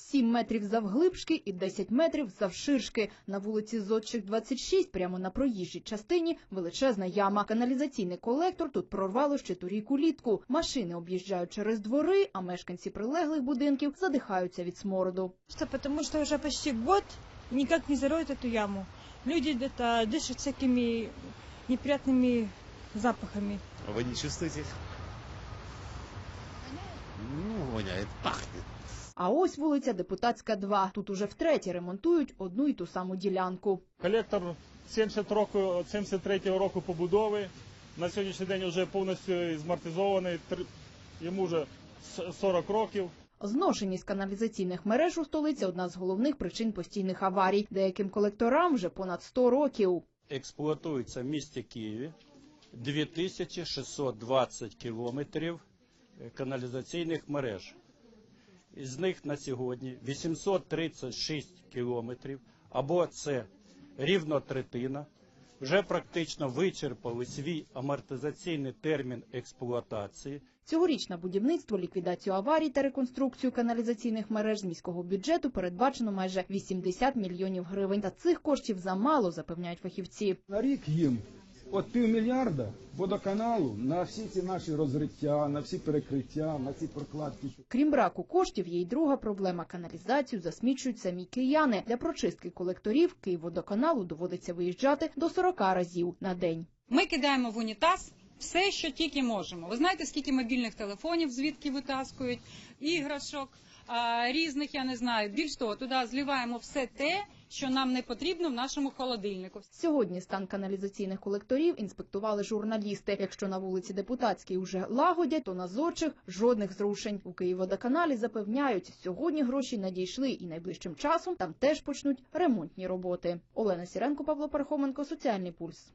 7 метрів завглибшки і 10 метрів завширшки. На вулиці Зодчих 26, прямо на проїжджій частині, величезна яма. Каналізаційний колектор тут прорвало ще торік улітку. Машини об'їжджають через двори, а мешканці прилеглих будинків задихаються від смороду. Что, потому что уже почти год никак не зароют эту яму. Люди это дышат всякими неприятными запахами. А Вы не чувствуете? Ну, воняет, пахнет. А ось вулиця Депутатська 2. Тут уже втретє ремонтують одну і ту саму ділянку. Колектор 70 року, 73-го року побудови. На сьогоднішній день вже повністю змартизований. Йому вже с- 40 років. Зношеність каналізаційних мереж у столиці одна з головних причин постійних аварій. Деяким колекторам вже понад 100 років. експлуатується в місті Києві 2620 кілометрів е, каналізаційних мереж. Із них на сьогодні 836 кілометрів, або це рівно третина, вже практично вичерпали свій амортизаційний термін експлуатації. Цьогоріч на будівництво, ліквідацію аварій та реконструкцію каналізаційних мереж з міського бюджету передбачено майже 80 мільйонів гривень. Та цих коштів замало, запевняють фахівці. На рік їм от півмільярда водоканалу на всі ці наші розриття, на всі перекриття, на ці прокладки. Крім браку коштів, є й друга проблема. Каналізацію засмічують самі кияни. Для прочистки колекторів Київводоканалу доводиться виїжджати до 40 разів на день. Ми кидаємо в унітаз все, що тільки можемо. Ви знаєте, скільки мобільних телефонів звідки витаскують, іграшок а, різних, я не знаю. Більш того, туди зливаємо все те, що нам не потрібно в нашому холодильнику. Сьогодні стан каналізаційних колекторів інспектували журналісти. Якщо на вулиці Депутатській уже лагодять, то на зодчих жодних зрушень. У Київводоканалі запевняють, сьогодні гроші надійшли і найближчим часом там теж почнуть ремонтні роботи. Олена Сіренко, Павло Пархоменко, Соціальний пульс.